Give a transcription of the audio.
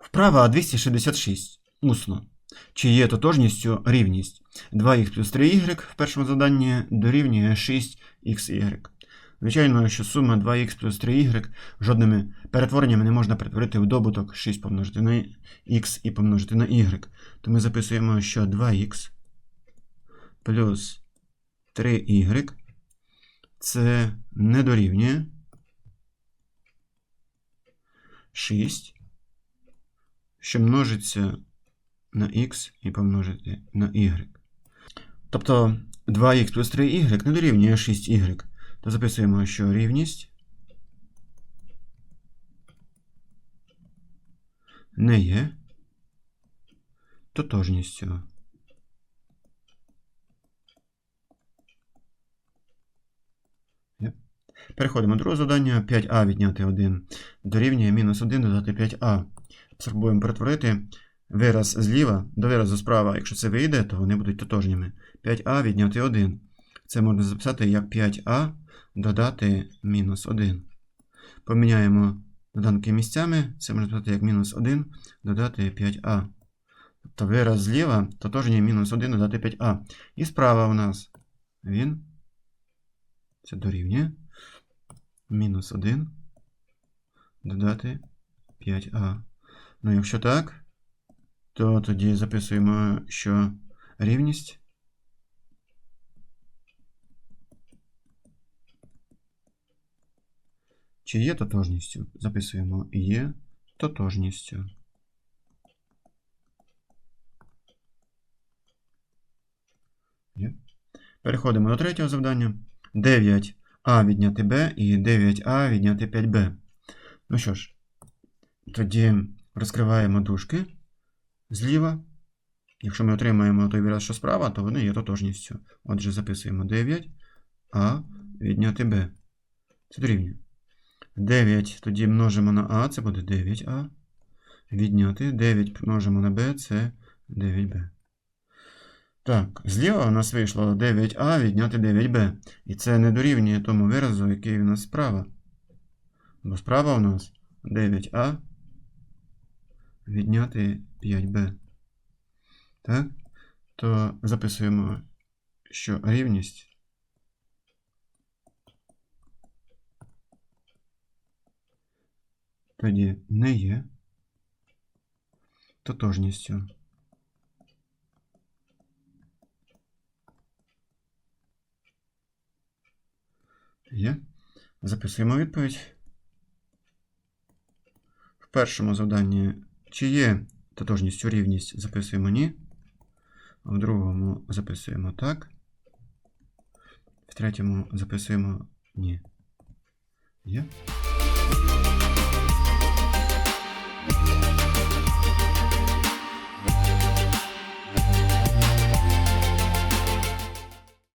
Вправа 266. Усно. Чи є тотожністю рівність 2х плюс 3y в першому заданні дорівнює 6xy. Звичайно, що сума 2х плюс 3y жодними перетвореннями не можна перетворити в добуток 6 помножити на x і помножити на y. То ми записуємо, що 2х плюс 3y це не дорівнює 6, що множиться на x і помножити на y. Тобто 2х плюс 3y не дорівнює 6y. То записуємо, що рівність не є тотожністю. Переходимо до другого завдання. 5а відняти 1 дорівнює мінус 1 додати 5а. Спробуємо перетворити вираз зліва до виразу справа. Якщо це вийде, то вони будуть тотожніми. 5а відняти 1. Це можна записати як 5а додати мінус 1. Поміняємо доданки місцями. Це можна записати як мінус 1 додати 5а. Тобто вираз зліва тотожній мінус 1 додати 5а. І справа у нас він. Це дорівнює. Мінус 1 додати 5а. Ну, якщо так, то тоді записуємо, що рівність чи є тотожністю? Записуємо є тотожністю. Є. Переходимо до третього завдання. 9а відняти b і 9а відняти 5b. Ну що ж, тоді розкриваємо дужки зліва. Якщо ми отримаємо той вираз, що справа, то вони є тотожністю. Отже, записуємо 9а відняти b. Це дорівнює. 9 тоді множимо на а, це буде 9а. Відняти 9 множимо на b, це 9b. Так, зліва у нас вийшло 9а відняти 9b. І це не дорівнює тому виразу, який у нас справа. Бо справа у нас 9а відняти 5b. Так? То записуємо, що рівність тоді не є тотожністю. Є. Записуємо відповідь. В першому завданні чи є тотожністю рівність, записуємо ні. В другому записуємо так. В третьому записуємо ні. Є. Yeah.